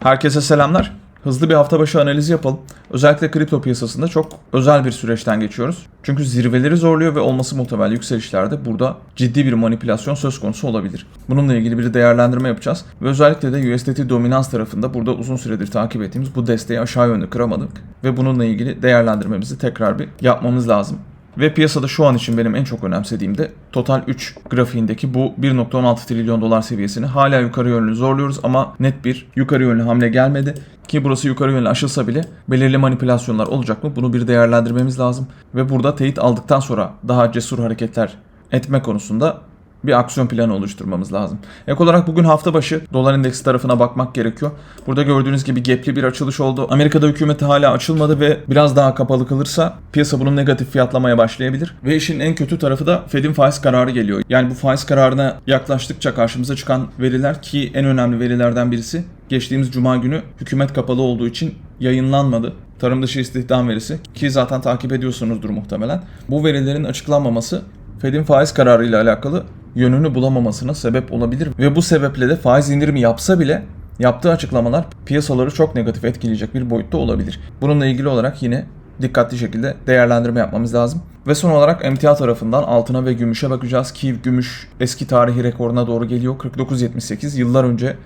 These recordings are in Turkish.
Herkese selamlar. Hızlı bir hafta başı analizi yapalım. Özellikle kripto piyasasında çok özel bir süreçten geçiyoruz. Çünkü zirveleri zorluyor ve olması muhtemel yükselişlerde burada ciddi bir manipülasyon söz konusu olabilir. Bununla ilgili bir değerlendirme yapacağız. Ve özellikle de USDT dominans tarafında burada uzun süredir takip ettiğimiz bu desteği aşağı yönlü kıramadık. Ve bununla ilgili değerlendirmemizi tekrar bir yapmamız lazım. Ve piyasada şu an için benim en çok önemsediğim de Total 3 grafiğindeki bu 1.16 trilyon dolar seviyesini hala yukarı yönlü zorluyoruz ama net bir yukarı yönlü hamle gelmedi. Ki burası yukarı yönlü aşılsa bile belirli manipülasyonlar olacak mı? Bunu bir değerlendirmemiz lazım. Ve burada teyit aldıktan sonra daha cesur hareketler etme konusunda bir aksiyon planı oluşturmamız lazım. Ek olarak bugün hafta başı dolar endeksi tarafına bakmak gerekiyor. Burada gördüğünüz gibi gapli bir açılış oldu. Amerika'da hükümeti hala açılmadı ve biraz daha kapalı kalırsa piyasa bunun negatif fiyatlamaya başlayabilir. Ve işin en kötü tarafı da Fed'in faiz kararı geliyor. Yani bu faiz kararına yaklaştıkça karşımıza çıkan veriler ki en önemli verilerden birisi geçtiğimiz cuma günü hükümet kapalı olduğu için yayınlanmadı. Tarım dışı istihdam verisi ki zaten takip ediyorsunuzdur muhtemelen. Bu verilerin açıklanmaması Fed'in faiz kararı ile alakalı yönünü bulamamasına sebep olabilir ve bu sebeple de faiz indirimi yapsa bile yaptığı açıklamalar piyasaları çok negatif etkileyecek bir boyutta olabilir. Bununla ilgili olarak yine dikkatli şekilde değerlendirme yapmamız lazım. Ve son olarak emtia tarafından altına ve gümüşe bakacağız ki gümüş eski tarihi rekoruna doğru geliyor. 49.78 yıllar önce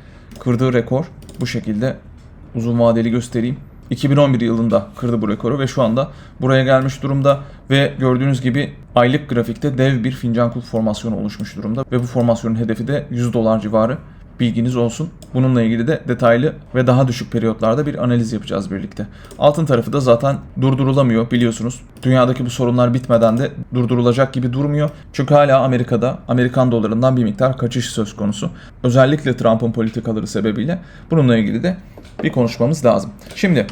kırdığı rekor bu şekilde uzun vadeli göstereyim. 2011 yılında kırdı bu rekoru ve şu anda buraya gelmiş durumda ve gördüğünüz gibi aylık grafikte dev bir fincan kulp formasyonu oluşmuş durumda ve bu formasyonun hedefi de 100 dolar civarı. Bilginiz olsun. Bununla ilgili de detaylı ve daha düşük periyotlarda bir analiz yapacağız birlikte. Altın tarafı da zaten durdurulamıyor biliyorsunuz. Dünyadaki bu sorunlar bitmeden de durdurulacak gibi durmuyor. Çünkü hala Amerika'da Amerikan dolarından bir miktar kaçış söz konusu. Özellikle Trump'ın politikaları sebebiyle bununla ilgili de bir konuşmamız lazım. Şimdi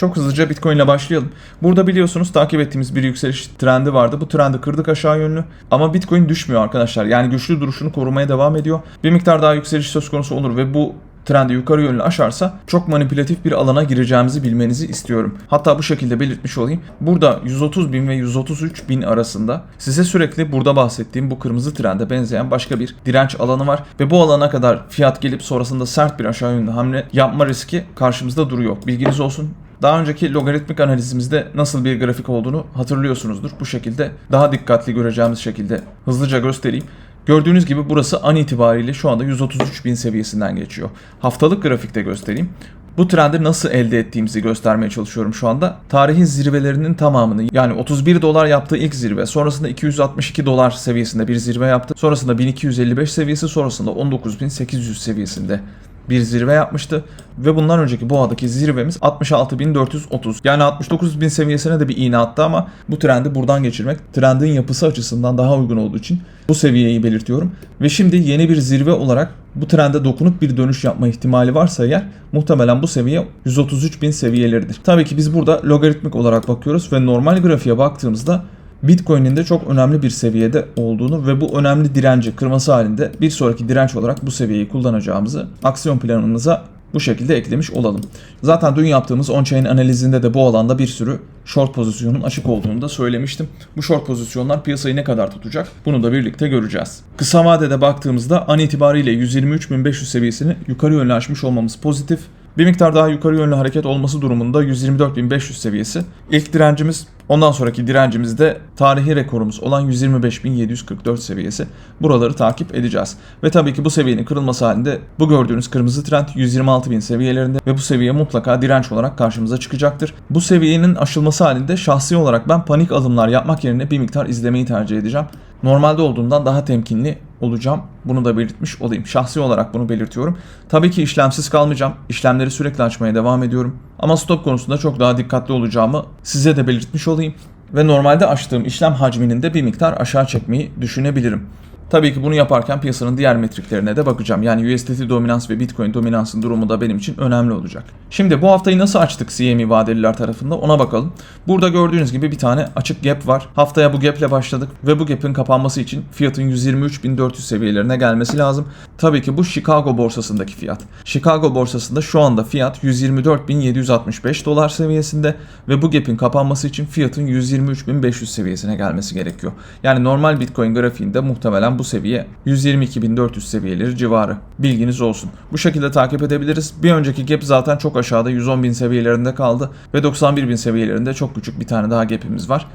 çok hızlıca Bitcoin ile başlayalım. Burada biliyorsunuz takip ettiğimiz bir yükseliş trendi vardı. Bu trendi kırdık aşağı yönlü. Ama Bitcoin düşmüyor arkadaşlar. Yani güçlü duruşunu korumaya devam ediyor. Bir miktar daha yükseliş söz konusu olur ve bu trendi yukarı yönlü aşarsa çok manipülatif bir alana gireceğimizi bilmenizi istiyorum. Hatta bu şekilde belirtmiş olayım. Burada 130 bin ve 133 bin arasında size sürekli burada bahsettiğim bu kırmızı trende benzeyen başka bir direnç alanı var. Ve bu alana kadar fiyat gelip sonrasında sert bir aşağı yönlü hamle yapma riski karşımızda duruyor. Bilginiz olsun. Daha önceki logaritmik analizimizde nasıl bir grafik olduğunu hatırlıyorsunuzdur. Bu şekilde daha dikkatli göreceğimiz şekilde hızlıca göstereyim. Gördüğünüz gibi burası an itibariyle şu anda 133 bin seviyesinden geçiyor. Haftalık grafikte göstereyim. Bu trendi nasıl elde ettiğimizi göstermeye çalışıyorum şu anda. Tarihin zirvelerinin tamamını yani 31 dolar yaptığı ilk zirve, sonrasında 262 dolar seviyesinde bir zirve yaptı. Sonrasında 1255 seviyesi, sonrasında 19800 seviyesinde bir zirve yapmıştı. Ve bundan önceki boğadaki zirvemiz 66.430. Yani 69.000 seviyesine de bir iğne attı ama bu trendi buradan geçirmek trendin yapısı açısından daha uygun olduğu için bu seviyeyi belirtiyorum. Ve şimdi yeni bir zirve olarak bu trende dokunup bir dönüş yapma ihtimali varsa eğer muhtemelen bu seviye 133.000 seviyeleridir. Tabii ki biz burada logaritmik olarak bakıyoruz ve normal grafiğe baktığımızda Bitcoin'in de çok önemli bir seviyede olduğunu ve bu önemli direnci kırması halinde bir sonraki direnç olarak bu seviyeyi kullanacağımızı aksiyon planımıza bu şekilde eklemiş olalım. Zaten dün yaptığımız on-chain analizinde de bu alanda bir sürü short pozisyonun açık olduğunu da söylemiştim. Bu short pozisyonlar piyasayı ne kadar tutacak bunu da birlikte göreceğiz. Kısa vadede baktığımızda an itibariyle 123.500 seviyesini yukarı yönlü aşmış olmamız pozitif. Bir miktar daha yukarı yönlü hareket olması durumunda 124.500 seviyesi. İlk direncimiz ondan sonraki direncimiz de tarihi rekorumuz olan 125.744 seviyesi. Buraları takip edeceğiz. Ve tabii ki bu seviyenin kırılması halinde bu gördüğünüz kırmızı trend 126.000 seviyelerinde ve bu seviye mutlaka direnç olarak karşımıza çıkacaktır. Bu seviyenin aşılması halinde şahsi olarak ben panik alımlar yapmak yerine bir miktar izlemeyi tercih edeceğim. Normalde olduğundan daha temkinli olacağım. Bunu da belirtmiş olayım. Şahsi olarak bunu belirtiyorum. Tabii ki işlemsiz kalmayacağım. İşlemleri sürekli açmaya devam ediyorum. Ama stop konusunda çok daha dikkatli olacağımı size de belirtmiş olayım. Ve normalde açtığım işlem hacminin de bir miktar aşağı çekmeyi düşünebilirim. Tabii ki bunu yaparken piyasanın diğer metriklerine de bakacağım. Yani USDT dominans ve Bitcoin dominansın durumu da benim için önemli olacak. Şimdi bu haftayı nasıl açtık CME vadeliler tarafında ona bakalım. Burada gördüğünüz gibi bir tane açık gap var. Haftaya bu gap ile başladık ve bu gap'in kapanması için fiyatın 123.400 seviyelerine gelmesi lazım. Tabii ki bu Chicago borsasındaki fiyat. Chicago borsasında şu anda fiyat 124.765 dolar seviyesinde ve bu gap'in kapanması için fiyatın 123.500 seviyesine gelmesi gerekiyor. Yani normal Bitcoin grafiğinde muhtemelen bu seviye 122.400 seviyeleri civarı. Bilginiz olsun. Bu şekilde takip edebiliriz. Bir önceki gap zaten çok aşağıda 110.000 seviyelerinde kaldı ve 91.000 seviyelerinde çok küçük bir tane daha gap'imiz var.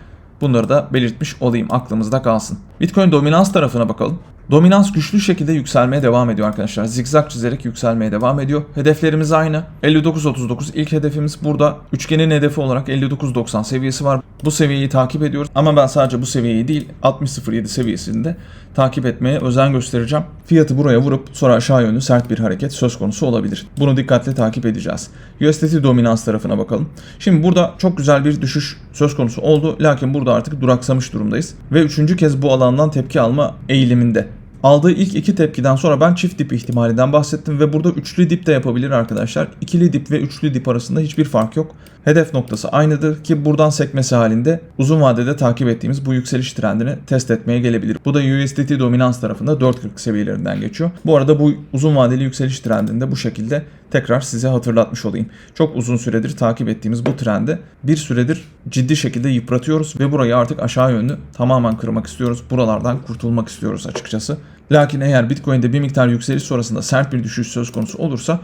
Bunları da belirtmiş olayım aklımızda kalsın. Bitcoin dominans tarafına bakalım. Dominans güçlü şekilde yükselmeye devam ediyor arkadaşlar. Zigzag çizerek yükselmeye devam ediyor. Hedeflerimiz aynı. 59.39 ilk hedefimiz burada. Üçgenin hedefi olarak 59.90 seviyesi var. Bu seviyeyi takip ediyoruz. Ama ben sadece bu seviyeyi değil 60.07 seviyesinde takip etmeye özen göstereceğim. Fiyatı buraya vurup sonra aşağı yönlü sert bir hareket söz konusu olabilir. Bunu dikkatle takip edeceğiz. USDT dominans tarafına bakalım. Şimdi burada çok güzel bir düşüş söz konusu oldu. Lakin burada artık duraksamış durumdayız. Ve üçüncü kez bu alandan tepki alma eğiliminde. Aldığı ilk iki tepkiden sonra ben çift dip ihtimalinden bahsettim ve burada üçlü dip de yapabilir arkadaşlar. İkili dip ve üçlü dip arasında hiçbir fark yok. Hedef noktası aynıdır ki buradan sekmesi halinde uzun vadede takip ettiğimiz bu yükseliş trendini test etmeye gelebilir. Bu da USDT dominans tarafında 4.40 seviyelerinden geçiyor. Bu arada bu uzun vadeli yükseliş trendinde bu şekilde tekrar size hatırlatmış olayım. Çok uzun süredir takip ettiğimiz bu trendi bir süredir ciddi şekilde yıpratıyoruz ve burayı artık aşağı yönlü tamamen kırmak istiyoruz. Buralardan kurtulmak istiyoruz açıkçası. Lakin eğer Bitcoin'de bir miktar yükseliş sonrasında sert bir düşüş söz konusu olursa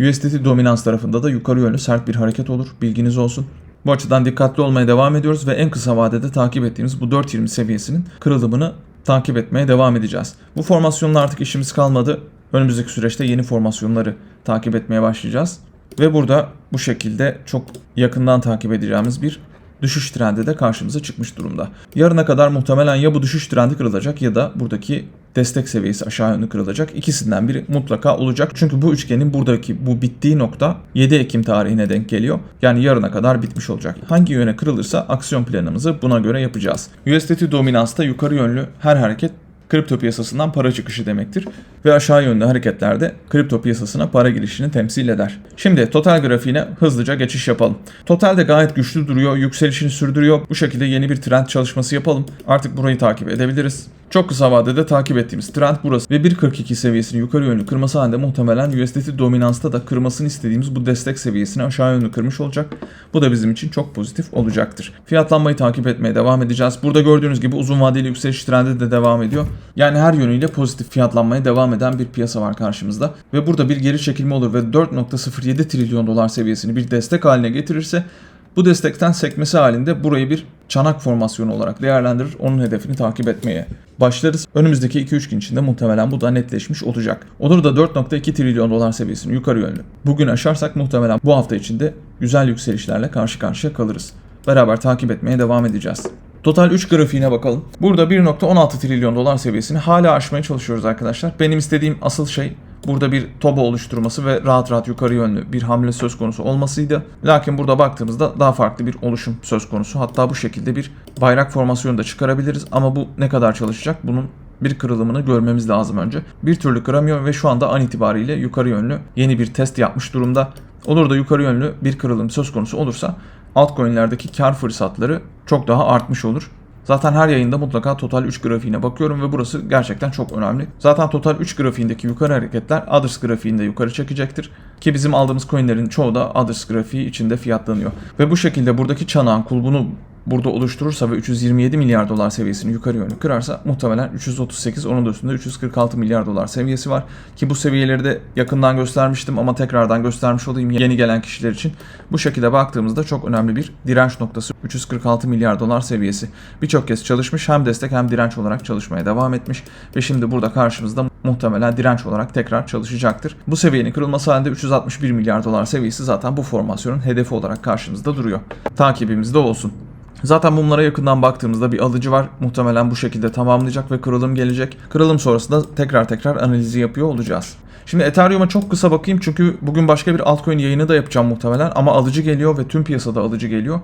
USDT dominans tarafında da yukarı yönlü sert bir hareket olur. Bilginiz olsun. Bu açıdan dikkatli olmaya devam ediyoruz ve en kısa vadede takip ettiğimiz bu 4.20 seviyesinin kırılımını takip etmeye devam edeceğiz. Bu formasyonla artık işimiz kalmadı. Önümüzdeki süreçte yeni formasyonları takip etmeye başlayacağız. Ve burada bu şekilde çok yakından takip edeceğimiz bir düşüş trendi de karşımıza çıkmış durumda. Yarına kadar muhtemelen ya bu düşüş trendi kırılacak ya da buradaki destek seviyesi aşağı yönlü kırılacak. İkisinden biri mutlaka olacak. Çünkü bu üçgenin buradaki bu bittiği nokta 7 Ekim tarihine denk geliyor. Yani yarına kadar bitmiş olacak. Hangi yöne kırılırsa aksiyon planımızı buna göre yapacağız. USDT dominansta yukarı yönlü her hareket kripto piyasasından para çıkışı demektir ve aşağı yönlü hareketlerde kripto piyasasına para girişini temsil eder. Şimdi total grafiğine hızlıca geçiş yapalım. Total de gayet güçlü duruyor, yükselişini sürdürüyor. Bu şekilde yeni bir trend çalışması yapalım. Artık burayı takip edebiliriz. Çok kısa vadede takip ettiğimiz trend burası ve 1.42 seviyesini yukarı yönlü kırması halinde muhtemelen USDT dominansta da kırmasını istediğimiz bu destek seviyesini aşağı yönlü kırmış olacak. Bu da bizim için çok pozitif olacaktır. Fiyatlanmayı takip etmeye devam edeceğiz. Burada gördüğünüz gibi uzun vadeli yükseliş trendi de devam ediyor. Yani her yönüyle pozitif fiyatlanmaya devam eden bir piyasa var karşımızda. Ve burada bir geri çekilme olur ve 4.07 trilyon dolar seviyesini bir destek haline getirirse bu destekten sekmesi halinde burayı bir çanak formasyonu olarak değerlendirir. Onun hedefini takip etmeye başlarız. Önümüzdeki 2-3 gün içinde muhtemelen bu da netleşmiş olacak. Olur da 4.2 trilyon dolar seviyesini yukarı yönlü. Bugün aşarsak muhtemelen bu hafta içinde güzel yükselişlerle karşı karşıya kalırız. Beraber takip etmeye devam edeceğiz. Total 3 grafiğine bakalım. Burada 1.16 trilyon dolar seviyesini hala aşmaya çalışıyoruz arkadaşlar. Benim istediğim asıl şey burada bir toba oluşturması ve rahat rahat yukarı yönlü bir hamle söz konusu olmasıydı. Lakin burada baktığımızda daha farklı bir oluşum söz konusu. Hatta bu şekilde bir bayrak formasyonu da çıkarabiliriz ama bu ne kadar çalışacak? Bunun bir kırılımını görmemiz lazım önce. Bir türlü kıramıyor ve şu anda an itibariyle yukarı yönlü yeni bir test yapmış durumda. Olur da yukarı yönlü bir kırılım söz konusu olursa altcoin'lerdeki kar fırsatları çok daha artmış olur. Zaten her yayında mutlaka total 3 grafiğine bakıyorum ve burası gerçekten çok önemli. Zaten total 3 grafiğindeki yukarı hareketler others grafiğinde yukarı çekecektir. Ki bizim aldığımız coinlerin çoğu da others grafiği içinde fiyatlanıyor. Ve bu şekilde buradaki çanağın kulbunu burada oluşturursa ve 327 milyar dolar seviyesini yukarı yönlü kırarsa muhtemelen 338 onun da üstünde 346 milyar dolar seviyesi var. Ki bu seviyeleri de yakından göstermiştim ama tekrardan göstermiş olayım yeni gelen kişiler için. Bu şekilde baktığımızda çok önemli bir direnç noktası 346 milyar dolar seviyesi. Birçok kez çalışmış hem destek hem direnç olarak çalışmaya devam etmiş ve şimdi burada karşımızda muhtemelen direnç olarak tekrar çalışacaktır. Bu seviyenin kırılması halinde 361 milyar dolar seviyesi zaten bu formasyonun hedefi olarak karşımızda duruyor. Takibimizde olsun. Zaten mumlara yakından baktığımızda bir alıcı var. Muhtemelen bu şekilde tamamlayacak ve kırılım gelecek. Kırılım sonrasında tekrar tekrar analizi yapıyor olacağız. Şimdi Ethereum'a çok kısa bakayım çünkü bugün başka bir altcoin yayını da yapacağım muhtemelen ama alıcı geliyor ve tüm piyasada alıcı geliyor.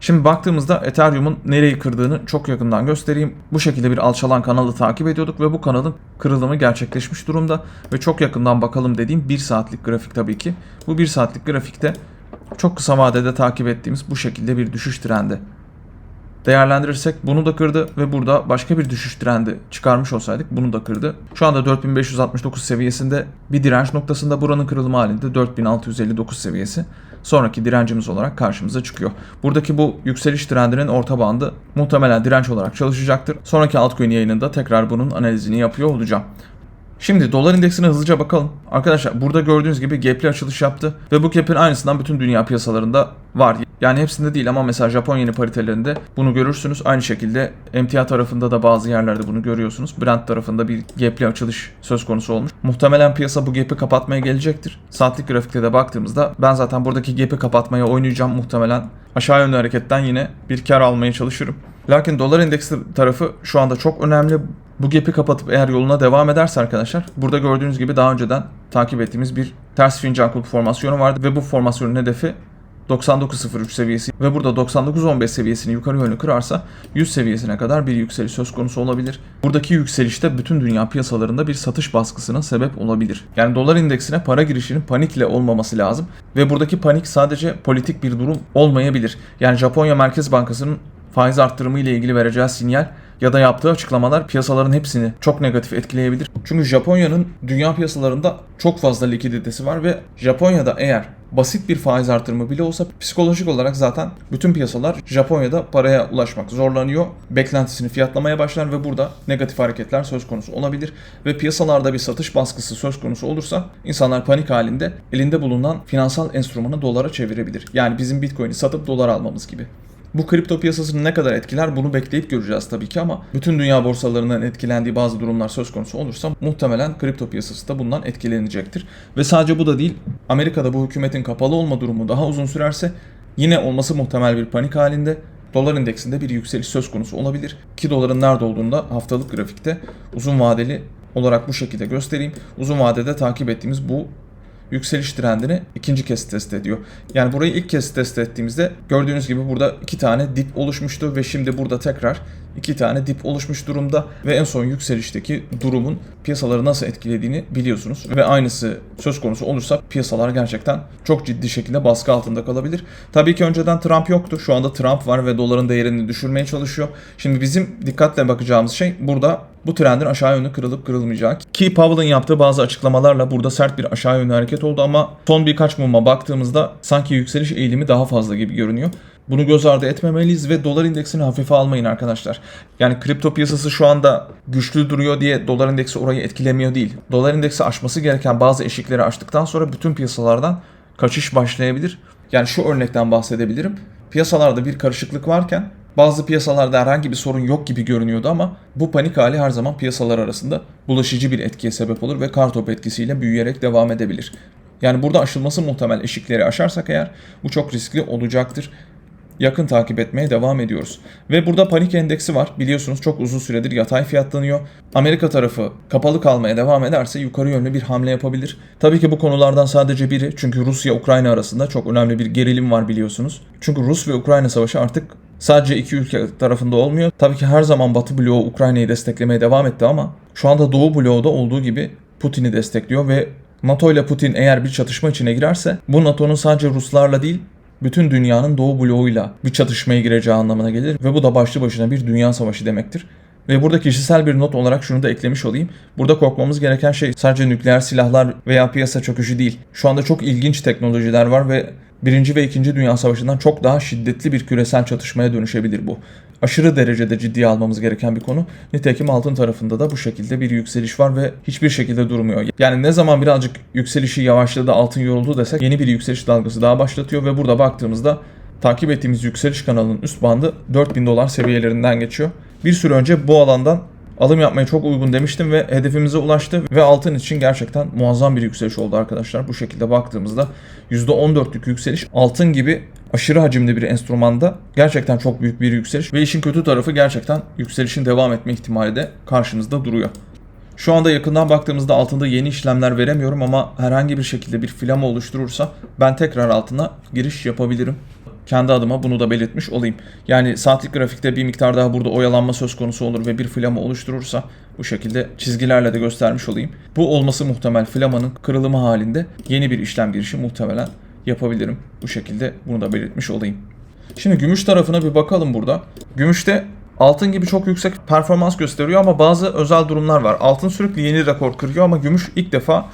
Şimdi baktığımızda Ethereum'un nereyi kırdığını çok yakından göstereyim. Bu şekilde bir alçalan kanalı takip ediyorduk ve bu kanalın kırılımı gerçekleşmiş durumda. Ve çok yakından bakalım dediğim 1 saatlik grafik tabii ki. Bu 1 saatlik grafikte çok kısa vadede takip ettiğimiz bu şekilde bir düşüş trendi değerlendirirsek bunu da kırdı ve burada başka bir düşüş trendi çıkarmış olsaydık bunu da kırdı. Şu anda 4569 seviyesinde bir direnç noktasında buranın kırılımı halinde 4659 seviyesi sonraki direncimiz olarak karşımıza çıkıyor. Buradaki bu yükseliş trendinin orta bandı muhtemelen direnç olarak çalışacaktır. Sonraki altcoin yayınında tekrar bunun analizini yapıyor olacağım. Şimdi dolar indeksine hızlıca bakalım. Arkadaşlar burada gördüğünüz gibi gap'li açılış yaptı ve bu gap'in aynısından bütün dünya piyasalarında var. Yani hepsinde değil ama mesela Japon yeni paritelerinde bunu görürsünüz. Aynı şekilde MTA tarafında da bazı yerlerde bunu görüyorsunuz. Brent tarafında bir gap'li açılış söz konusu olmuş. Muhtemelen piyasa bu gap'i kapatmaya gelecektir. Saatlik grafikte de baktığımızda ben zaten buradaki gap'i kapatmaya oynayacağım muhtemelen. Aşağı yönlü hareketten yine bir kar almaya çalışırım. Lakin dolar endeksi tarafı şu anda çok önemli. Bu gap'i kapatıp eğer yoluna devam ederse arkadaşlar burada gördüğünüz gibi daha önceden takip ettiğimiz bir ters fincan kulp formasyonu vardı ve bu formasyonun hedefi 99.03 seviyesi ve burada 99.15 seviyesini yukarı yönlü kırarsa 100 seviyesine kadar bir yükseliş söz konusu olabilir. Buradaki yükselişte bütün dünya piyasalarında bir satış baskısına sebep olabilir. Yani dolar indeksine para girişinin panikle olmaması lazım ve buradaki panik sadece politik bir durum olmayabilir. Yani Japonya Merkez Bankası'nın faiz arttırımı ile ilgili vereceği sinyal ya da yaptığı açıklamalar piyasaların hepsini çok negatif etkileyebilir. Çünkü Japonya'nın dünya piyasalarında çok fazla likiditesi var ve Japonya'da eğer basit bir faiz artırımı bile olsa psikolojik olarak zaten bütün piyasalar Japonya'da paraya ulaşmak zorlanıyor. Beklentisini fiyatlamaya başlar ve burada negatif hareketler söz konusu olabilir. Ve piyasalarda bir satış baskısı söz konusu olursa insanlar panik halinde elinde bulunan finansal enstrümanı dolara çevirebilir. Yani bizim Bitcoin'i satıp dolar almamız gibi. Bu kripto piyasasını ne kadar etkiler bunu bekleyip göreceğiz tabii ki ama bütün dünya borsalarından etkilendiği bazı durumlar söz konusu olursa muhtemelen kripto piyasası da bundan etkilenecektir. Ve sadece bu da değil Amerika'da bu hükümetin kapalı olma durumu daha uzun sürerse yine olması muhtemel bir panik halinde dolar endeksinde bir yükseliş söz konusu olabilir. Ki doların nerede olduğunu da haftalık grafikte uzun vadeli olarak bu şekilde göstereyim. Uzun vadede takip ettiğimiz bu yükseliş trendini ikinci kez test ediyor. Yani burayı ilk kez test ettiğimizde gördüğünüz gibi burada iki tane dip oluşmuştu ve şimdi burada tekrar iki tane dip oluşmuş durumda ve en son yükselişteki durumun piyasaları nasıl etkilediğini biliyorsunuz. Ve aynısı söz konusu olursa piyasalar gerçekten çok ciddi şekilde baskı altında kalabilir. Tabii ki önceden Trump yoktu. Şu anda Trump var ve doların değerini düşürmeye çalışıyor. Şimdi bizim dikkatle bakacağımız şey burada bu trendin aşağı yönlü kırılıp kırılmayacağı. Ki Powell'ın yaptığı bazı açıklamalarla burada sert bir aşağı yönlü hareket oldu ama son birkaç muma baktığımızda sanki yükseliş eğilimi daha fazla gibi görünüyor. Bunu göz ardı etmemeliyiz ve dolar indeksini hafife almayın arkadaşlar. Yani kripto piyasası şu anda güçlü duruyor diye dolar indeksi orayı etkilemiyor değil. Dolar indeksi aşması gereken bazı eşikleri aştıktan sonra bütün piyasalardan kaçış başlayabilir. Yani şu örnekten bahsedebilirim. Piyasalarda bir karışıklık varken bazı piyasalarda herhangi bir sorun yok gibi görünüyordu ama bu panik hali her zaman piyasalar arasında bulaşıcı bir etkiye sebep olur ve kartop etkisiyle büyüyerek devam edebilir. Yani burada aşılması muhtemel eşikleri aşarsak eğer bu çok riskli olacaktır yakın takip etmeye devam ediyoruz. Ve burada panik endeksi var. Biliyorsunuz çok uzun süredir yatay fiyatlanıyor. Amerika tarafı kapalı kalmaya devam ederse yukarı yönlü bir hamle yapabilir. Tabii ki bu konulardan sadece biri çünkü Rusya-Ukrayna arasında çok önemli bir gerilim var biliyorsunuz. Çünkü Rus ve Ukrayna savaşı artık sadece iki ülke tarafında olmuyor. Tabii ki her zaman Batı bloğu Ukrayna'yı desteklemeye devam etti ama şu anda Doğu bloğu da olduğu gibi Putin'i destekliyor ve NATO ile Putin eğer bir çatışma içine girerse bu NATO'nun sadece Ruslarla değil bütün dünyanın doğu bloğuyla bir çatışmaya gireceği anlamına gelir ve bu da başlı başına bir dünya savaşı demektir. Ve burada kişisel bir not olarak şunu da eklemiş olayım. Burada korkmamız gereken şey sadece nükleer silahlar veya piyasa çöküşü değil. Şu anda çok ilginç teknolojiler var ve Birinci ve İkinci Dünya Savaşı'ndan çok daha şiddetli bir küresel çatışmaya dönüşebilir bu. Aşırı derecede ciddiye almamız gereken bir konu. Nitekim altın tarafında da bu şekilde bir yükseliş var ve hiçbir şekilde durmuyor. Yani ne zaman birazcık yükselişi yavaşladı, altın yoruldu desek yeni bir yükseliş dalgası daha başlatıyor ve burada baktığımızda takip ettiğimiz yükseliş kanalının üst bandı 4000 dolar seviyelerinden geçiyor. Bir süre önce bu alandan alım yapmaya çok uygun demiştim ve hedefimize ulaştı ve altın için gerçekten muazzam bir yükseliş oldu arkadaşlar. Bu şekilde baktığımızda %14'lük yükseliş altın gibi aşırı hacimli bir enstrümanda gerçekten çok büyük bir yükseliş ve işin kötü tarafı gerçekten yükselişin devam etme ihtimali de karşımızda duruyor. Şu anda yakından baktığımızda altında yeni işlemler veremiyorum ama herhangi bir şekilde bir flama oluşturursa ben tekrar altına giriş yapabilirim kendi adıma bunu da belirtmiş olayım. Yani saatlik grafikte bir miktar daha burada oyalanma söz konusu olur ve bir flama oluşturursa bu şekilde çizgilerle de göstermiş olayım. Bu olması muhtemel flamanın kırılımı halinde yeni bir işlem girişi muhtemelen yapabilirim. Bu şekilde bunu da belirtmiş olayım. Şimdi gümüş tarafına bir bakalım burada. Gümüşte altın gibi çok yüksek performans gösteriyor ama bazı özel durumlar var. Altın sürekli yeni rekor kırıyor ama gümüş ilk defa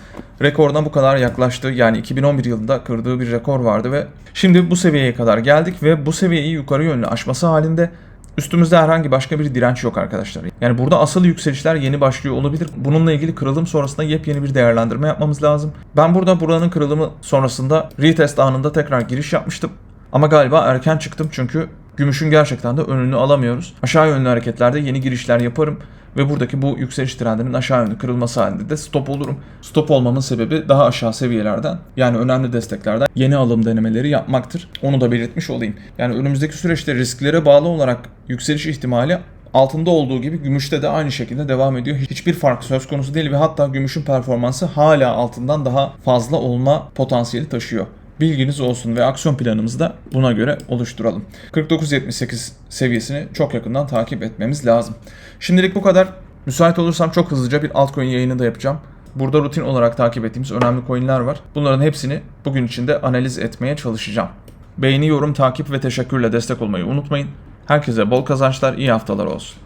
rekoruna bu kadar yaklaştı. Yani 2011 yılında kırdığı bir rekor vardı ve şimdi bu seviyeye kadar geldik ve bu seviyeyi yukarı yönlü aşması halinde Üstümüzde herhangi başka bir direnç yok arkadaşlar. Yani burada asıl yükselişler yeni başlıyor olabilir. Bununla ilgili kırılım sonrasında yepyeni bir değerlendirme yapmamız lazım. Ben burada buranın kırılımı sonrasında retest anında tekrar giriş yapmıştım. Ama galiba erken çıktım çünkü gümüşün gerçekten de önünü alamıyoruz. Aşağı yönlü hareketlerde yeni girişler yaparım ve buradaki bu yükseliş trendinin aşağı yönlü kırılması halinde de stop olurum. Stop olmamın sebebi daha aşağı seviyelerden yani önemli desteklerden yeni alım denemeleri yapmaktır. Onu da belirtmiş olayım. Yani önümüzdeki süreçte risklere bağlı olarak yükseliş ihtimali altında olduğu gibi gümüşte de aynı şekilde devam ediyor. Hiçbir fark söz konusu değil ve hatta gümüşün performansı hala altından daha fazla olma potansiyeli taşıyor. Bilginiz olsun ve aksiyon planımızı da buna göre oluşturalım. 49.78 seviyesini çok yakından takip etmemiz lazım. Şimdilik bu kadar. Müsait olursam çok hızlıca bir altcoin yayını da yapacağım. Burada rutin olarak takip ettiğimiz önemli coinler var. Bunların hepsini bugün içinde analiz etmeye çalışacağım. Beğeni, yorum, takip ve teşekkürle destek olmayı unutmayın. Herkese bol kazançlar, iyi haftalar olsun.